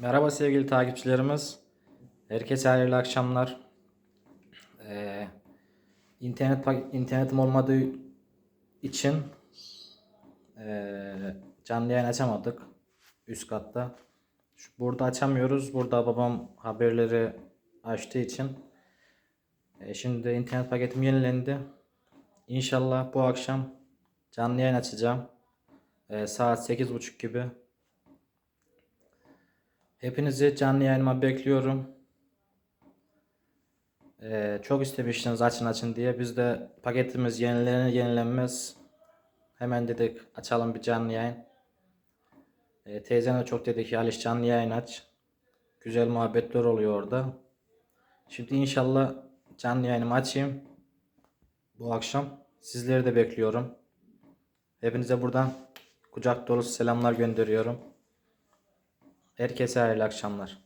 Merhaba sevgili takipçilerimiz. Herkese hayırlı akşamlar. Ee, internet internetim olmadığı için ee, canlı yayın açamadık üst katta. Şu, burada açamıyoruz. Burada babam haberleri açtığı için. Ee, şimdi internet paketim yenilendi. İnşallah bu akşam canlı yayın açacağım. Ee, saat 8.30 gibi. Hepinizi canlı yayınıma bekliyorum. Ee, çok istemiştiniz açın açın diye. Biz de paketimiz yenilenir yenilenmez. Hemen dedik açalım bir canlı yayın. Ee, teyzem de çok dedi ki Aliş canlı yayın aç. Güzel muhabbetler oluyor orada. Şimdi inşallah canlı yayınımı açayım. Bu akşam sizleri de bekliyorum. Hepinize buradan kucak dolusu selamlar gönderiyorum. Herkese hayırlı akşamlar.